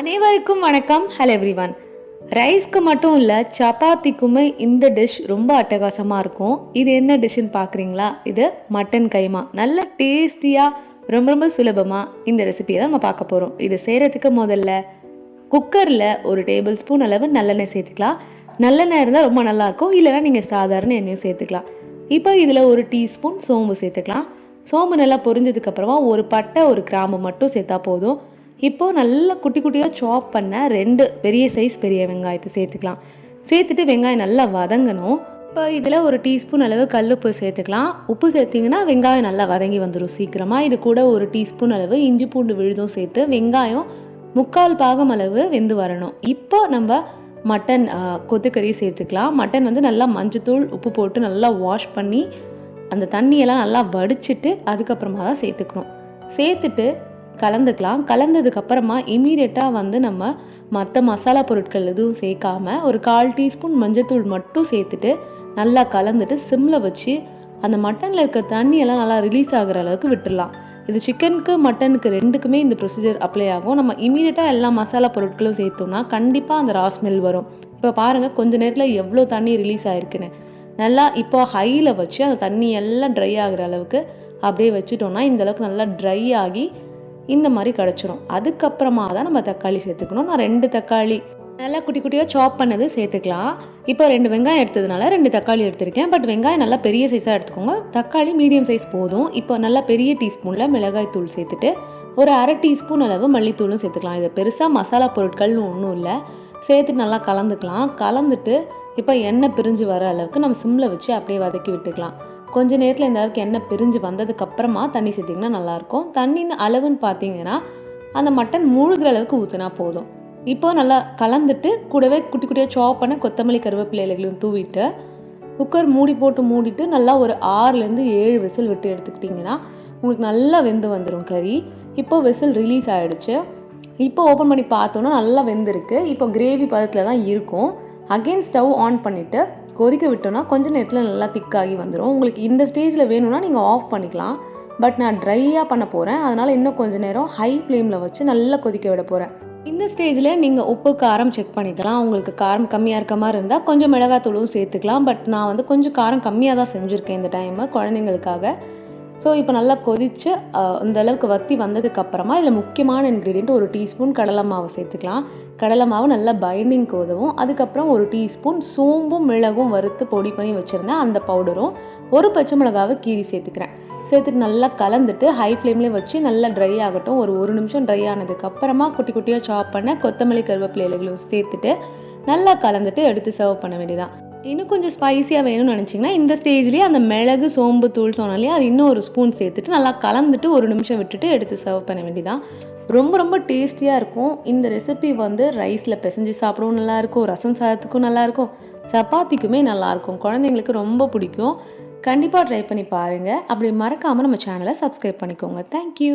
அனைவருக்கும் வணக்கம். Hello everyone ரைஸ்க்கு மட்டும் இல்லை சப்பாத்திக்குமே இந்த டிஷ் ரொம்ப அட்டகாசமாக இருக்கும். இது என்ன டிஷ்ஷுன்னு பார்க்குறீங்களா இது மட்டன் கைமா. நல்ல டேஸ்டியாக ரொம்ப ரொம்ப சுலபமாக இந்த ரெசிபியை தான் நம்ம பார்க்க போகிறோம் இது செய்கிறதுக்கு முதல்ல குக்கரில் ஒரு டேபிள் ஸ்பூன் அளவு நல்லெண்ணெய் சேர்த்துக்கலாம். நல்லெண்ணெய் இருந்தால் ரொம்ப நல்லாயிருக்கும் இல்லைனா நீங்கள் சாதாரண எண்ணெயும் சேர்த்துக்கலாம். இப்போ இதில் ஒரு டீஸ்பூன் சோம்பு சேர்த்துக்கலாம். சோம்பு நல்லா பொரிஞ்சதுக்கப்புறமா ஒரு பட்டை ஒரு கிராம்பு மட்டும் சேர்த்தா போதும். இப்போது நல்லா குட்டி குட்டியாக சாப் பண்ண ரெண்டு பெரிய சைஸ் பெரிய வெங்காயத்தை சேர்த்துக்கலாம். சேர்த்துட்டு வெங்காயம் நல்லா வதங்கணும். இப்போ இதில் ஒரு டீஸ்பூன் அளவு கல்லுப்பு சேர்த்துக்கலாம். உப்பு சேர்த்திங்கன்னா வெங்காயம் நல்லா வதங்கி வந்துடும் சீக்கிரமாக இது கூட ஒரு டீஸ்பூன் அளவு இஞ்சி பூண்டு விழுதும் சேர்த்து வெங்காயம் முக்கால் பாகம் அளவு வெந்து வரணும். இப்போ நம்ம மட்டன் கொத்துக்கறி சேர்த்துக்கலாம். மட்டன் வந்து நல்லா மஞ்சத்தூள் உப்பு போட்டு நல்லா வாஷ் பண்ணி அந்த தண்ணியெல்லாம் நல்லா வடிச்சிட்டு அதுக்கப்புறமா தான் சேர்த்துக்கணும். சேர்த்துட்டு கலந்துக்கலாம். கலந்ததுக்கு அப்புறமா இமீடியட்டாக வந்து நம்ம மற்ற மசாலா பொருட்கள் எதுவும் சேர்க்காம ஒரு கால் டீஸ்பூன் மஞ்சத்தூள் மட்டும் சேர்த்துட்டு நல்லா கலந்துட்டு சிம்மில் வச்சு அந்த மட்டனில் இருக்க தண்ணியெல்லாம் நல்லா ரிலீஸ் ஆகுற அளவுக்கு விட்டுடலாம் இது சிக்கனுக்கு மட்டனுக்கு ரெண்டுக்குமே இந்த ப்ரொசீஜர் அப்ளை ஆகும். நம்ம இமீடியட்டாக எல்லா மசாலா பொருட்களும் சேர்த்தோம்னா கண்டிப்பாக அந்த ரா ஸ்மெல் வரும். இப்போ பாருங்கள் கொஞ்ச நேரத்தில் எவ்வளோ தண்ணி ரிலீஸ் ஆகிருக்குன்னு நல்லா இப்போ ஹையில் வச்சு அந்த தண்ணி எல்லாம் ட்ரை ஆகுற அளவுக்கு அப்படியே வச்சுட்டோம்னா இந்த அளவுக்கு நல்லா ட்ரை ஆகி இந்த மாதிரி கிடச்சிரும். அதுக்கப்புறமா தான் நம்ம தக்காளி சேர்த்துக்கணும். நான் ரெண்டு தக்காளி நல்லா குட்டி குட்டியாக சாப் பண்ணது சேர்த்துக்கலாம். இப்போ ரெண்டு வெங்காயம் எடுத்ததுனால ரெண்டு தக்காளி எடுத்திருக்கேன். பட் வெங்காயம் நல்லா பெரிய சைஸாக எடுத்துக்கோங்க. தக்காளி மீடியம் சைஸ் போதும். இப்போ நல்லா பெரிய டீஸ்பூனில் மிளகாய் தூள் சேர்த்துட்டு ஒரு அரை டீஸ்பூன் அளவு மல்லித்தூளும் சேர்த்துக்கலாம். இது பெருசாக மசாலா பொருட்கள்னு ஒன்றும் இல்லை. சேர்த்துட்டு நல்லா கலந்துக்கலாம். கலந்துட்டு இப்போ எண்ணெய் பிரிஞ்சு வர அளவுக்கு நம்ம சிம்மில் வச்சு அப்படியே வதக்கி விட்டுக்கலாம். கொஞ்ச நேரத்தில் இந்த அளவுக்கு எண்ணெய் பிரிஞ்சு வந்ததுக்கப்புறமா தண்ணி சேர்த்திங்கன்னா நல்லாயிருக்கும். தண்ணின்னு அளவுன்னு பார்த்தீங்கன்னா அந்த மட்டன் மூழ்கிற அளவுக்கு ஊற்றினா போதும். இப்போ நல்லா கலந்துட்டு கூடவே குட்டி குட்டியாக சாப் பண்ண கொத்தமல்லி கருவேப்பிலை இலைகளையும் தூவிட்டு குக்கர் மூடி போட்டு மூடிட்டு நல்லா ஒரு ஆறுலேருந்து ஏழு விசில் விட்டு எடுத்துக்கிட்டிங்கன்னா உங்களுக்கு நல்லா வெந்து வந்துடும் கறி. இப்போ விசில் ரிலீஸ் ஆகிடுச்சு இப்போ ஓப்பன் பண்ணி பார்த்தோன்னா நல்லா வெந்திருக்கு. இப்போ கிரேவி பதத்தில் தான் இருக்கும். அகெயின் ஸ்டவ் ஆன் பண்ணிவிட்டு கொதிக்க விட்டோன்னா கொஞ்சம் நேரத்தில் நல்லா திக்காகி வந்துடும் உங்களுக்கு இந்த ஸ்டேஜில் வேணும்னா நீங்கள் ஆஃப் பண்ணிக்கலாம். பட் நான் ட்ரையாக பண்ண போகிறேன் அதனால் இன்னும் கொஞ்சம் நேரம் ஹை ஃப்ளேமில் வச்சு நல்லா கொதிக்க விட போகிறேன் இந்த ஸ்டேஜில் நீங்கள் உப்பு காரம் செக் பண்ணிக்கலாம். உங்களுக்கு காரம் கம்மியாக இருக்க மாதிரி இருந்தால் கொஞ்சம் மிளகாத்தூளும் சேர்த்துக்கலாம். பட் நான் வந்து கொஞ்சம் காரம் கம்மியாக தான் செஞ்சுருக்கேன் இந்த டைமு குழந்தைங்களுக்காக. ஸோ இப்போ நல்லா கொதித்து இந்த அளவுக்கு வத்தி வந்ததுக்கப்புறமா இதில் முக்கியமான இன்க்ரீடியன்ட் ஒரு டீஸ்பூன் கடலை மாவு சேர்த்துக்கலாம். கடலை மாவு நல்லா பைண்டிங்க்கு உதவும். அதுக்கப்புறம் ஒரு டீஸ்பூன் சோம்பும் மிளகும் வறுத்து பொடி பண்ணி வச்சுருந்தேன். அந்த பவுடரும் ஒரு பச்சை மிளகாவை கீரி சேர்த்துக்கிறேன். சேர்த்துட்டு நல்லா கலந்துட்டு ஹை ஃப்ளேம்லேயே வச்சு நல்லா ட்ரை ஆகட்டும். ஒரு ஒரு நிமிஷம் ட்ரை ஆனதுக்கப்புறமா குட்டி குட்டியாக சாப் பண்ண கொத்தமல்லி கருவேப்பிலை இலைகளும் சேர்த்துட்டு நல்லா கலந்துட்டு எடுத்து சர்வ் பண்ண வேண்டியதான் இன்னும் கொஞ்சம் ஸ்பைஸியாக வேணும்னு நினச்சிங்கன்னா இந்த ஸ்டேஜ்லேயே அந்த மிளகு சோம்பு தூள் சொன்னாலே அது இன்னும் ஒரு ஸ்பூன் சேர்த்துட்டு நல்லா கலந்துட்டு ஒரு நிமிஷம் விட்டுட்டு எடுத்து சர்வ் பண்ண வேண்டியதான் ரொம்ப ரொம்ப டேஸ்டியாக இருக்கும். இந்த ரெசிபி வந்து ரைஸில் பிசைஞ்சு சாப்பிடவும் நல்லாயிருக்கும். ரசம் சாதத்துக்கும் நல்லாயிருக்கும். சப்பாத்திக்குமே நல்லாயிருக்கும். குழந்தைங்களுக்கு ரொம்ப பிடிக்கும். கண்டிப்பாக ட்ரை பண்ணி பாருங்கள் அப்படி மறக்காமல் நம்ம சேனலை சப்ஸ்கிரைப் பண்ணிக்கோங்க. தேங்க்யூ